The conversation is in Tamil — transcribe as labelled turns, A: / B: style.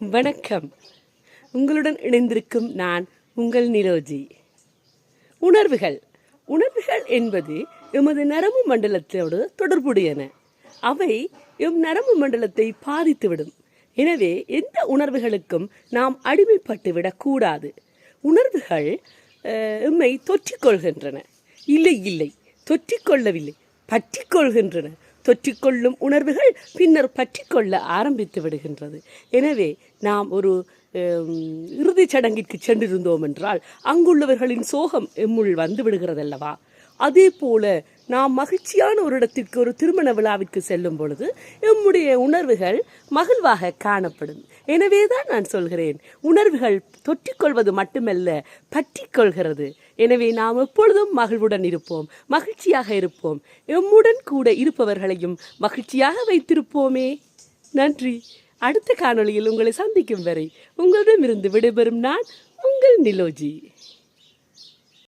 A: வணக்கம். உங்களுடன் இணைந்திருக்கும் நான் உங்கள் நிரோஜி. உணர்வுகள். உணர்வுகள் என்பது எமது நரம்பு மண்டலத்தோடு தொடர்புடையன. அவை எம் நரம்பு மண்டலத்தை பாதித்துவிடும். எனவே எந்த உணர்வுகளுக்கும் நாம் அடிமைப்பட்டு விடக்கூடாது உணர்வுகள் எம்மை தொற்றிக்கொள்கின்றன. இல்லை இல்லை. தொற்றிக்கொள்ளவில்லை. பற்றிக்கொள்கின்றன. தொற்றிக்கொள்ளும் உணர்வுகள் பின்னர் பற்றிக்கொள்ள ஆரம்பித்து விடுகின்றது. எனவே நாம் ஒரு ஹம், இறுதிச் சடங்கிற்கு சென்றிருந்தோம் என்றால் அங்குள்ளவர்களின் சோகம் எம்முள் வந்து விடுகிறதல்லவா? அதே போல நாம் மகிழ்ச்சியான ஒரு இடத்திற்கு ஒரு திருமண விழாவிற்கு செல்லும் பொழுது எம்முடைய உணர்வுகள் மகிழ்வாக காணப்படும். எனவே தான் நான் சொல்கிறேன் உணர்வுகள் தொற்றிக்கொள்வது மட்டுமல்ல பற்றிக்கொள்கிறது. எனவே நாம் எப்பொழுதும் மகிழ்வுடன் இருப்போம் மகிழ்ச்சியாக இருப்போம். எம்முடன் கூட இருப்பவர்களையும் மகிழ்ச்சியாக வைத்திருப்போமே. நன்றி. அடுத்த காணொளியில் உங்களை சந்திக்கும் வரை உங்களிடமிருந்து விடைபெறும் நான் உங்கள் நிலோஜி.